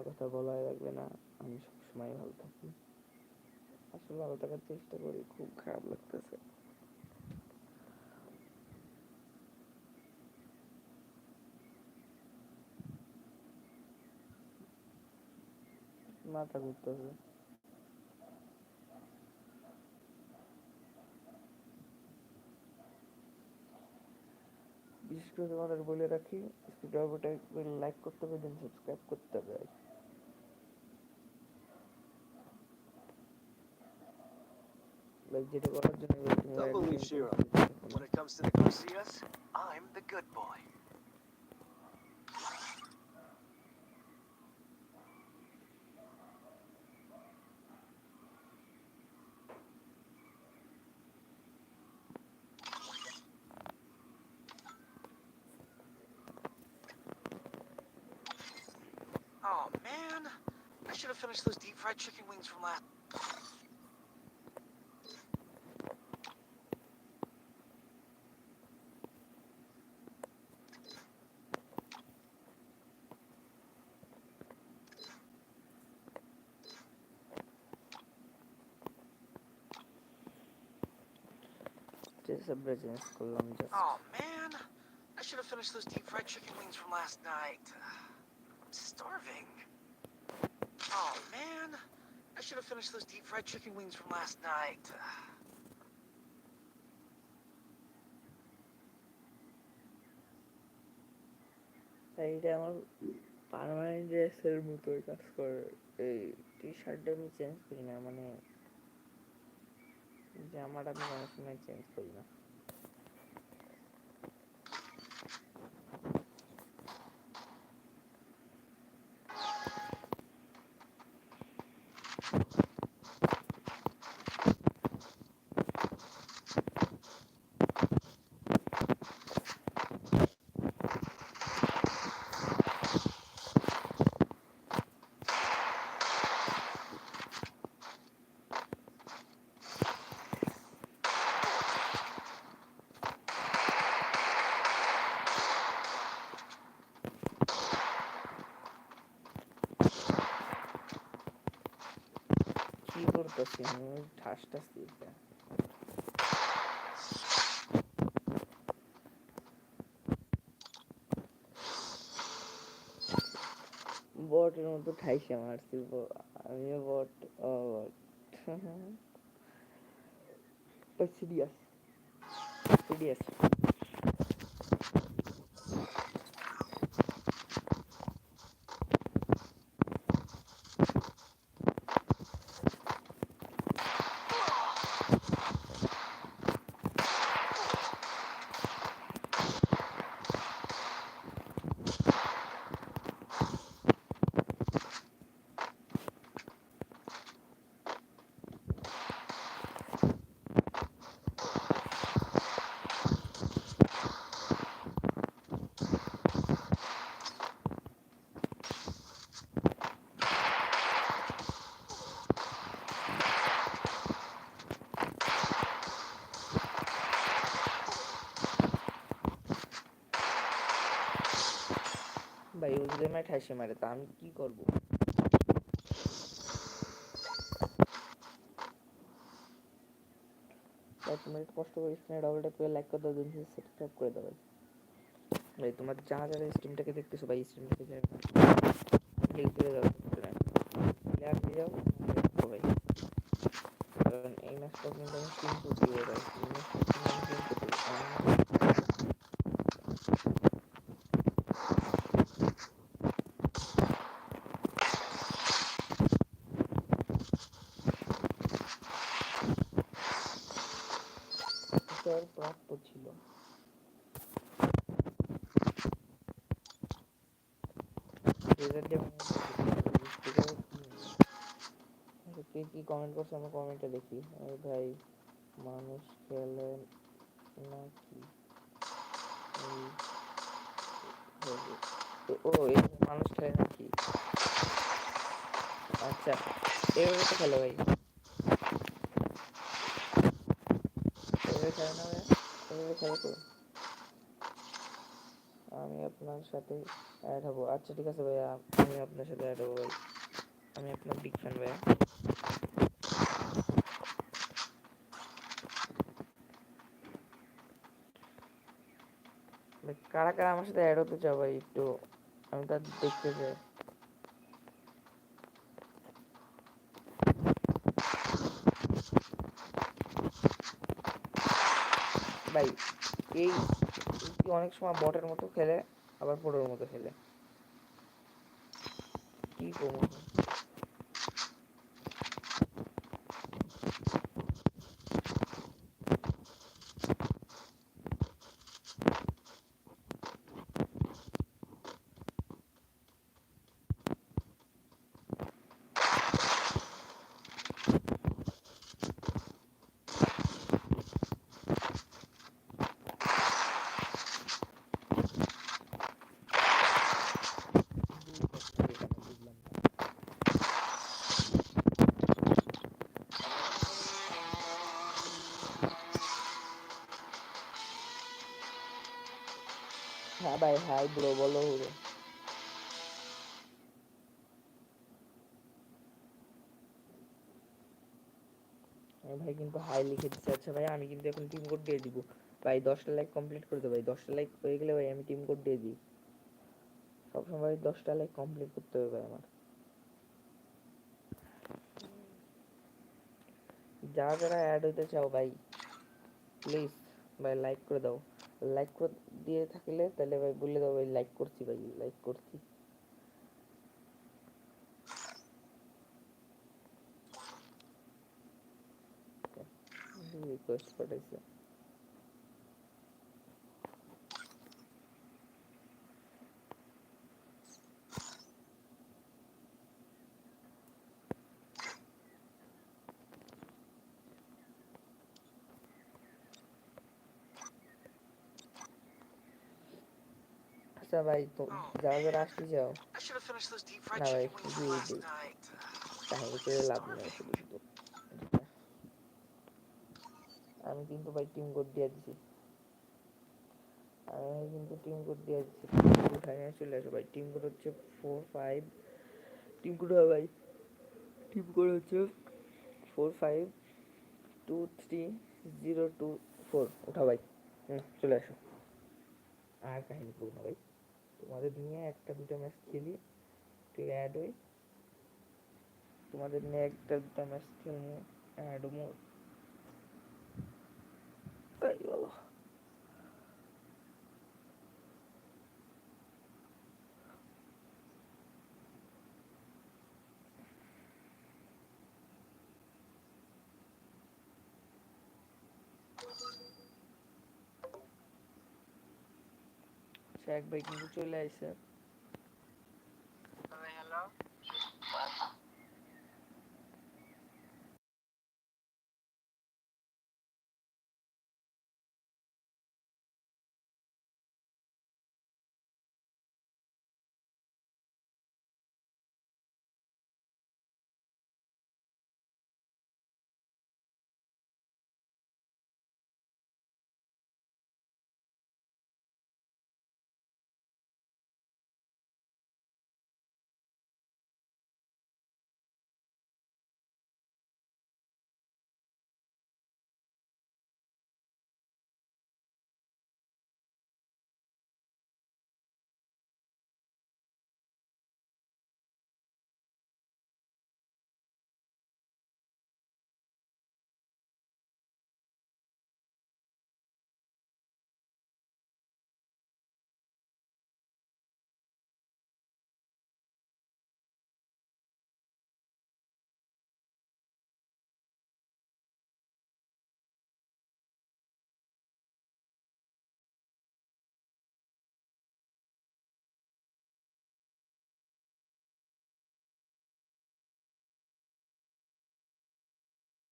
আমার কথা বলাই লাগবে না। আমি সবসময় ভালো থাকি। আসলে ভালো থাকার চেষ্টা করি, খুব খারাপ লাগতেছে। মাথা ঘুরতেছে। বিশেষ করে তোমাদের বলে রাখি একবার লাইক করতে হবে দেন সাবস্ক্রাইব করতে হবে। লাইক যেটা করার জন্য এবার তুমি Don't like believe দিতে Shira. হবে। When it comes to the Garcias, I'm the good boy. Oh man, I should have finished those deep fried chicken wings from last. A change করলাম just Oh man, I should have finished those deep fried chicken wings from last night. I'm starving. Oh man, I should have finished those deep fried chicken wings from last night. এইটা আমার permanent ড্রেসের মতোই কাজ করে এই টি শার্টটা আমি change করি না মানে জামাটা আমি অনেক সময় চেঞ্জ করি না কি করতেছি, আমি ঠাস ঠাস দিতে বটের মতো ঠাইসে মারছি আমিও বট ও বট। সিরিয়াস সিরিয়াস ভাই আমায় ঠাইসে মারে, তা আমি কি করব? তুমি একটু কষ্ট করে স্ক্রিনে ডাবল ট্যাপ করে লাইক করে দাও দিন সাবস্ক্রাইব করে দাও ভাই। তোমার যারা যারা স্ট্রিমটাকে দেখতেছো ভাই স্ট্রিমটাকে দিয়ে যাও প্লেয়ার দিয়ে যাও ভাই। কারণ এই ম্যাচটা কিন্তু আমি স্ট্রিম করতে ভাই তার প্রাপ্য ছিল। কে কি কমেন্ট করছে দেখি? আরে ভাই, মানুষ খেলে এই হবে। ও, এই মানুষ খেলে নাকি? আচ্ছা এভাবে তো খেলে ভাই। এভাবে খেলে আমি আপনার সাথে অ্যাড হব। আচ্ছা ঠিক আছে ভাইয়া, আমি আপনার সাথে অ্যাড হব ভাই। আমি আপনার বিগ ফ্যান ভাইয়া। কারা কারা আমার সাথে অ্যাড হতে চাও ভাই একটু? আমি তো দেখতে চাই। ভাই এই অনেক সময় বটের মতো খেলে আবার পোড়োর মতো খেলে। কি করব হাই ব্রো, বলো ব্রো আমি ভাই কিন্তু হাই লিখে দিচ্ছি আচ্ছা ভাই, আমি কিন্তু এখন টিম কোড দিয়ে দিব। ভাই, দশটা লাইক কমপ্লিট করে দেবো ভাই, দশটা লাইক হয়ে গেলে ভাই আমি টিম কোড দিয়ে দিই। সবসময় দশটা লাইক কমপ্লিট করতে হবে ভাই আমার। যারা যারা অ্যাড হতে চাও ভাই প্লিজ ভাই লাইক করে দাও। লাইক করে, দিয়ে থাকলে তাহলে ভাই বলে দাও ভাই লাইক করছি ভাই লাইক করছি। রিকোয়েস্ট পাঠাইছে আচ্ছা ভাই তো যারা যারা আসতে চাও I should have finished those deep fried No, chicken wait, wings do from it, last do it. night. কাহিনী করে লাভ নেই শুধু শুধু আমি কিন্তু ভাই টিম কোড দিয়ে দিছি আমি কিন্তু টিম কোড দিয়ে দিচ্ছি উঠায় চলে আসো ভাই টিম কোড হচ্ছে ফোর ফাইভ টিম কোড হয় ভাই টিম কোড হচ্ছে four five two three zero two four উঠা ভাই চলে আসো আর কাহিনী করব ভাই তোমাদের নিয়ে একটা দুটো ম্যাচ খেলি, তুই অ্যাড হই। তোমাদের নিয়ে একটা দুটো ম্যাচ খেলব অ্যাড হব। তাই বলো। শেখ ভাই কিন্তু চলে আসছে